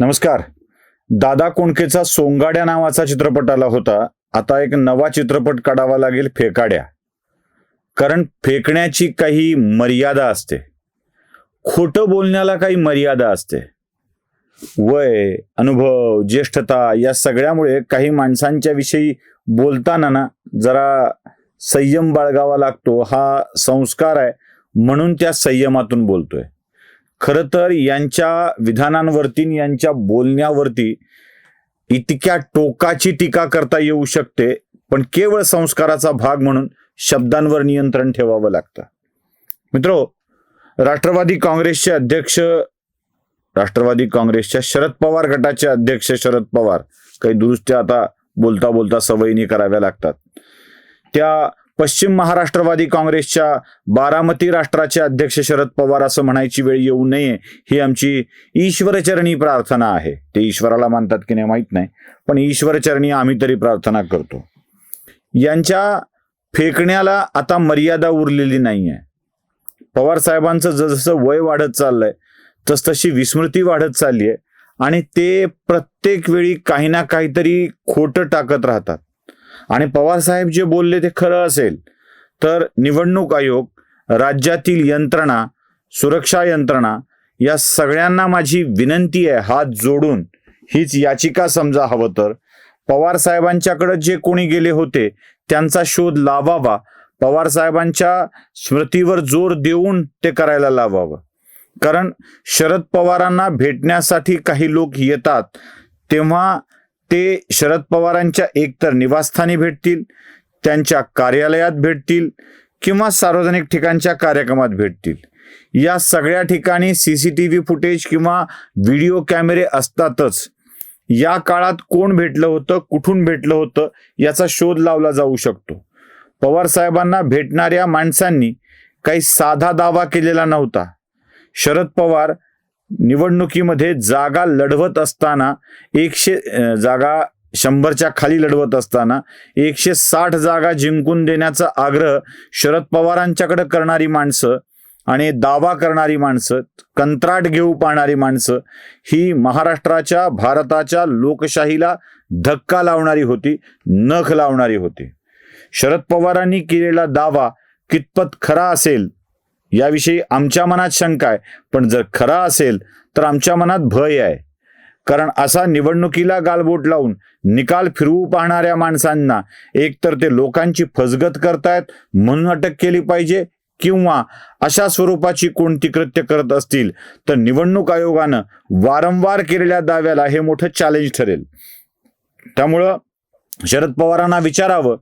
नमस्कार. दादा कोंडकेचा सोंगाड्या नावाचा चित्रपट आला होता. आता एक नवा चित्रपट काढावा लागेल फेकाड्या. कारण फेकण्याची काही मर्यादा असते. खोटं बोलण्याला काही मर्यादा असते. वय अनुभव ज्येष्ठता या सगळ्यामुळे काही माणसांच्या विषयी बोलताना ना जरा संयम बाळगावा लागतो. हा संस्कार आहे म्हणून त्या संयमातून बोलतोय. खरं तर यांच्या विधानांवरती यांच्या बोलण्यावरती इतक्या टोकाची टीका करता येऊ शकते पण केवळ संस्काराचा भाग म्हणून शब्दांवर नियंत्रण ठेवावं लागतं. मित्रो राष्ट्रवादी काँग्रेसचे अध्यक्ष राष्ट्रवादी काँग्रेसच्या शरद पवार गटाचे अध्यक्ष शरद पवार काही दुरुस्त्या आता बोलता बोलता सवयीने कराव्या लागतात. त्या पश्चिम महाराष्ट्रवादी काँग्रेसच्या बारामती राष्ट्राचे अध्यक्ष शरद पवार असं म्हणायची वेळ येऊ नये ही आमची ईश्वरचरणी प्रार्थना आहे. ते ईश्वराला मानतात की नाही माहीत नाही पण ईश्वरचरणी आम्ही तरी प्रार्थना करतो. यांच्या फेकण्याला आता मर्यादा उरलेली नाही आहे पवार साहेबांचं जसं वय वाढत चाललंय तसतशी विस्मृती वाढत चालली आहे आणि ते प्रत्येक वेळी काही ना काहीतरी खोटं टाकत राहतात. आणि पवार साहेब जे बोलले ते खरं असेल. तर निवडणूक आयोग राज्यातील यंत्रणा सुरक्षा यंत्रणा या सगळ्यांना माझी विनंती आहे हात जोडून हीच याचिका समजा हवं तर. पवारसाहेबांच्याकडे जे कोणी गेले होते त्यांचा शोध लावावा. पवार साहेबांच्या स्मृतीवर जोर देऊन ते करायला लावावं. कारण शरद पवारांना भेटण्यासाठी काही लोक येतात तेव्हा ते शरद पवारांच्या एकतर निवासस्थानी भेटतील त्यांच्या कार्यालयात भेटतील किंवा सार्वजनिक ठिकाणच्या कार्यक्रमात भेटतील. या सगळ्या ठिकाणी C C T V footage किंवा व्हिडिओ कॅमेरे असतातच. या काळात कोण भेटलं होतं कुठून भेटलं होतं याचा शोध लावला जाऊ शकतो. पवार साहेबांना भेटणाऱ्या माणसांनी काही साधा दावा केलेला नव्हता. शरद पवार निवडणुकीमध्ये जागा लढवत असताना एकशे जागा शंभरच्या खाली लढवत असताना एकशे साठ जागा जिंकून देण्याचा आग्रह शरद पवारांच्याकडे करणारी माणसं आणि दावा करणारी माणसं कंत्राट घेऊ पाहणारी माणसं ही महाराष्ट्राच्या भारताच्या लोकशाहीला धक्का लावणारी होती नख लावणारी होती. शरद पवारांनी केलेला दावा कितपत खरा असेल याविषयी आमच्या मनात शंका आहे. पण जर खरा असेल तर आमच्या मनात भय आहे. कारण असा निवडणुकीला गालबोट लावून निकाल फिरवू पाहणाऱ्या माणसांना एकतर ते लोकांची फसगत करतायत म्हणून अटक केली पाहिजे किंवा अशा स्वरूपाची कोणती कृत्य करत असतील तर निवडणूक आयोगानं वारंवार केलेल्या दाव्याला हे मोठं चॅलेंज ठरेल. त्यामुळं शरद पवारांना विचारावं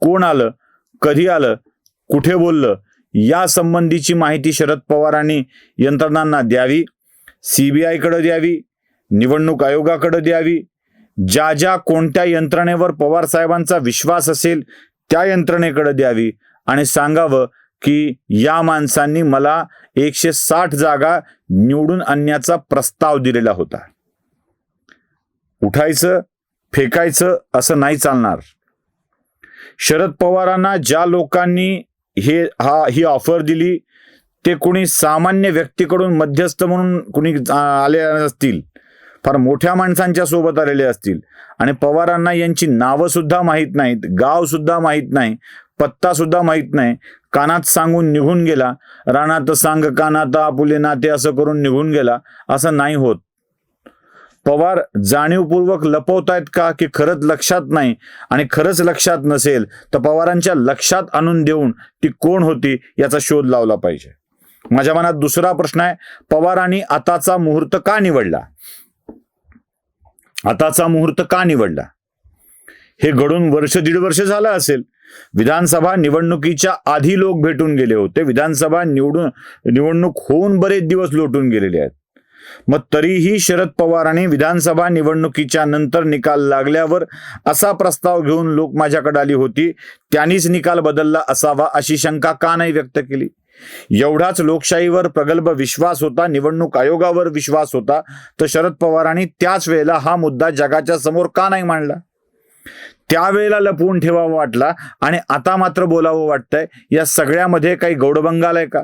कोण आलं कधी आलं कुठे बोललं या संबंधीची माहिती शरद पवारांनी यंत्रणांना द्यावी सीबीआयकडे द्यावी निवडणूक आयोगाकडे द्यावी. ज्या ज्या कोणत्या यंत्रणेवर पवार साहेबांचा विश्वास असेल त्या यंत्रणेकडे द्यावी आणि सांगावं की या माणसांनी मला एकशे साठ जागा निवडून आणण्याचा प्रस्ताव दिलेला होता. उठायचं फेकायचं असं नाही चालणार. शरद पवारांना ज्या लोकांनी हे हा ही ऑफर दिली ते कुणी सामान्य व्यक्तीकडून मध्यस्थ म्हणून कुणी आले असतील. फार मोठ्या माणसांच्या सोबत आलेले असतील. आणि पवारांना यांची नावं सुद्धा माहीत नाहीत गाव सुद्धा माहीत नाही पत्ता सुद्धा माहीत नाही. कानात सांगून निघून गेला रानात सांग कानात आपुले नाते असं करून निघून गेला असं नाही होत. पवार जाणीवपूर्वक लपवतायत का की खरंच लक्षात नाही आणि खरंच लक्षात नसेल तर पवारांच्या लक्षात आणून देऊन ती कोण होती याचा शोध लावला पाहिजे. माझ्या मनात दुसरा प्रश्न आहे पवारांनी आताचा मुहूर्त का निवडला? आताचा मुहूर्त का निवडला? हे घडून वर्ष दीड वर्ष झालं असेल. विधानसभा निवडणुकीच्या आधी लोक भेटून गेले होते. विधानसभा निवडून निवडणूक होऊन बरेच दिवस लोटून गेलेले आहेत. मग तरीही शरद पवारांनी विधानसभा निवडणुकीच्या नंतर निकाल लागल्यावर असा प्रस्ताव घेऊन लोक माझ्याकडे आली होती. त्यांनीच निकाल बदलला असावा अशी शंका का नाही व्यक्त केली? एवढाच लोकशाहीवर प्रगल्भ विश्वास होता निवडणूक आयोगावर विश्वास होता तर शरद पवारांनी त्याच वेळेला हा मुद्दा जगाच्या समोर का नाही मांडला? त्यावेळेला लपवून ठेवावा वाटला आणि आता मात्र बोलावं वाटतंय या सगळ्यामध्ये काही गौडबंगाल आहे का?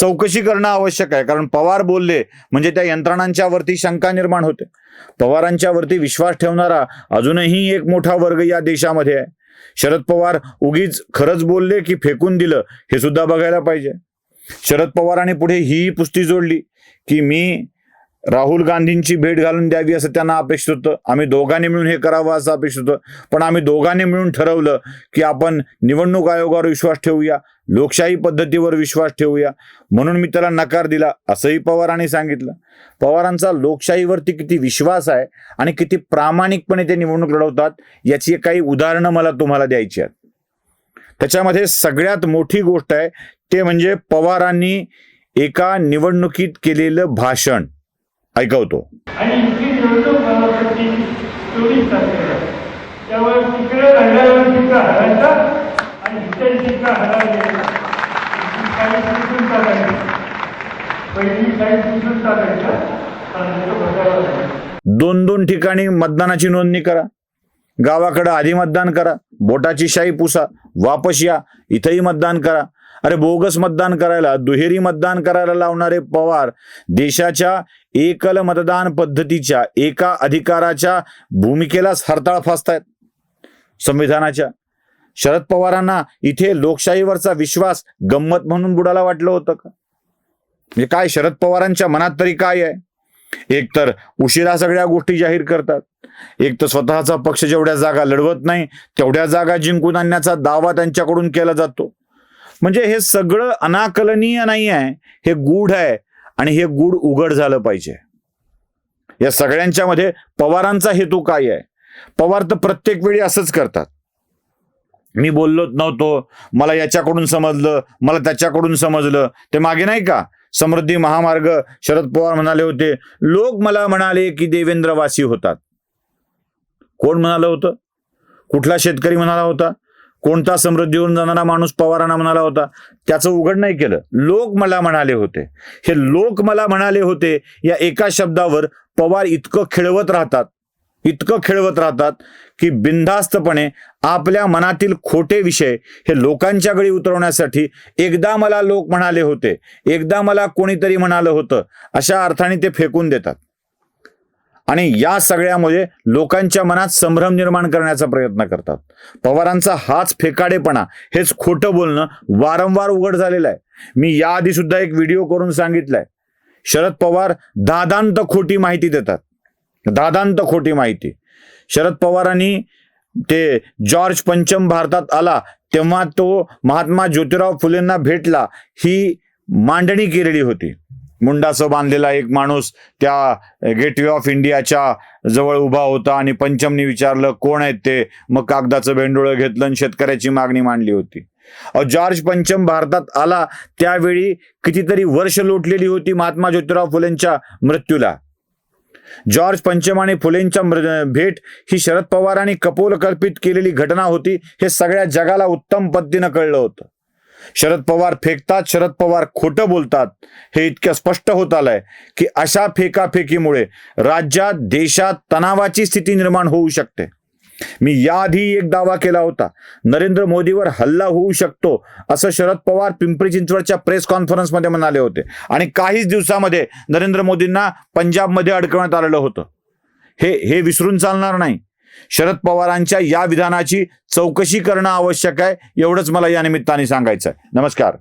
चौकशी करणं आवश्यक आहे. कारण पवार बोलले म्हणजे त्या यंत्रणांच्या वरती शंका निर्माण होते. पवारांच्या वरती विश्वास ठेवणारा अजूनही एक मोठा वर्ग या देशामध्ये आहे. शरद पवार उगीच खरंच बोलले की फेकून दिलं हे सुद्धा बघायला पाहिजे. शरद पवारांनी पुढे ही पुस्ती जोडली की मी राहुल गांधींची भेट घालून द्यावी असं त्यांना अपेक्षित होतं. आम्ही दोघांनी मिळून हे करावं असं अपेक्षित होतं. पण आम्ही दोघांनी मिळून ठरवलं की आपण निवडणूक आयोगावर विश्वास ठेवूया. लोकशाही पद्धतीवर विश्वास ठेवूया. म्हणून मी त्याला नकार दिला. असंही पवारांनी सांगितलं. पवारांचा लोकशाहीवरती किती विश्वास आहे आणि किती प्रामाणिकपणे ते निवडणूक लढवतात याची काही उदाहरणं मला तुम्हाला द्यायची आहेत. त्याच्यामध्ये सगळ्यात मोठी गोष्ट आहे ते म्हणजे पवारांनी एका निवडणुकीत केलेलं भाषण. ऐकवतो. आणि काही पहिली काही दोन दोन ठिकाणी मतदानाची नोंदणी करा. गावाकडं आधी मतदान करा. बोटाची शाई पुसा. वापस या. इथंही मतदान करा. अरे बोगस मतदान करायला दुहेरी मतदान करायला लावणारे पवार देशाच्या एकल मतदान पद्धतीच्या एका अधिकाराच्या भूमिकेलाच हरताळ फासतायत. संविधानाच्या. शरद पवारांना इथे लोकशाहीवरचा विश्वास गंमत म्हणून बुडाला वाटलं होतं का? म्हणजे काय शरद पवारांच्या मनात तरी काय आहे? एक तर उशिरा सगळ्या गोष्टी जाहीर करतात. एक तर स्वतःचा पक्ष जेवढ्या जागा लढवत नाही तेवढ्या जागा जिंकून आणण्याचा दावा त्यांच्याकडून केला जातो. म्हणजे हे सगळं अनाकलनीय नाही आहे हे गूढ आहे आणि हे गूढ उघड झालं पाहिजे. या सगळ्यांच्या मध्ये पवारांचा हेतू काय आहे? पवार तर प्रत्येक वेळी असंच करतात. मी बोललोच नव्हतो. मला याच्याकडून समजलं. मला त्याच्याकडून समजलं. ते मागे नाही का? समृद्धी महामार्ग शरद पवार म्हणाले होते. लोक मला म्हणाले की देवेंद्रवासी होतात. कोण म्हणालं होतं? कुठला शेतकरी म्हणाला होता? कोणता समृद्धीवरून जाणारा माणूस पवारांना म्हणाला होता? त्याचं उघड नाही केलं. लोक मला म्हणाले होते. हे लोक मला म्हणाले होते या एका शब्दावर पवार इतकं खेळवत राहतात. इतकं खेळवत राहतात की बिनधास्तपणे आपल्या मनातील खोटे विषय हे लोकांच्याकडे उतरवण्यासाठी एकदा मला लोक म्हणाले होते एकदा मला कोणीतरी म्हणालं होतं अशा अर्थाने ते फेकून देतात. आणि या सगळ्यामुळे लोकांच्या मनात संभ्रम निर्माण करण्याचा प्रयत्न करतात. पवारांचा हाच फेकाडेपणा हेच खोटं बोलणं वारंवार उघड झालेलं आहे. मी याआधी सुद्धा एक व्हिडिओ करून सांगितलाय. शरद पवार दादांत खोटी माहिती देतात. दादांत खोटी माहिती. शरद पवारांनी ते जॉर्ज पंचम भारतात आला तेव्हा तो महात्मा ज्योतिराव फुलेंना भेटला. ही मांडणी केलेली होती. मुंडासं बांधलेला एक माणूस त्या गेटवे ऑफ इंडियाच्या जवळ उभा होता आणि पंचमनी विचारलं कोण आहेत ते? मग कागदाचं भेंडोळं घेतलं आणि शेतकऱ्याची मागणी मांडली होती. जॉर्ज पंचम भारतात आला त्यावेळी कितीतरी वर्ष लोटलेली होती महात्मा ज्योतिराव फुलेंच्या मृत्यूला. जॉर्ज पंचम आणि फुलेंच्या भेट ही शरद पवारांनी कपोल कल्पित केलेली घटना होती हे सगळ्या जगाला उत्तम पद्धतीनं कळलं होतं. शरद पवार फेकतात शरद पवार खोटं बोलतात हे इतकं स्पष्ट होत आलंय की अशा फेकाफेकीमुळे राज्यात देशात तणावाची स्थिती निर्माण होऊ शकते. मी याआधी एक दावा केला होता. नरेंद्र मोदीवर हल्ला होऊ शकतो असं शरद पवार पिंपरी चिंचवडच्या प्रेस कॉन्फरन्समध्ये म्हणाले होते. आणि काहीच दिवसामध्ये नरेंद्र मोदींना पंजाबमध्ये अडकवण्यात आलेलं होतं. हे हे विसरून चालणार नाही. शरद पवारांच्या या विधानाची चौकशी करणं आवश्यक आहे एवढंच मला या निमित्ताने सांगायचं आहे. नमस्कार.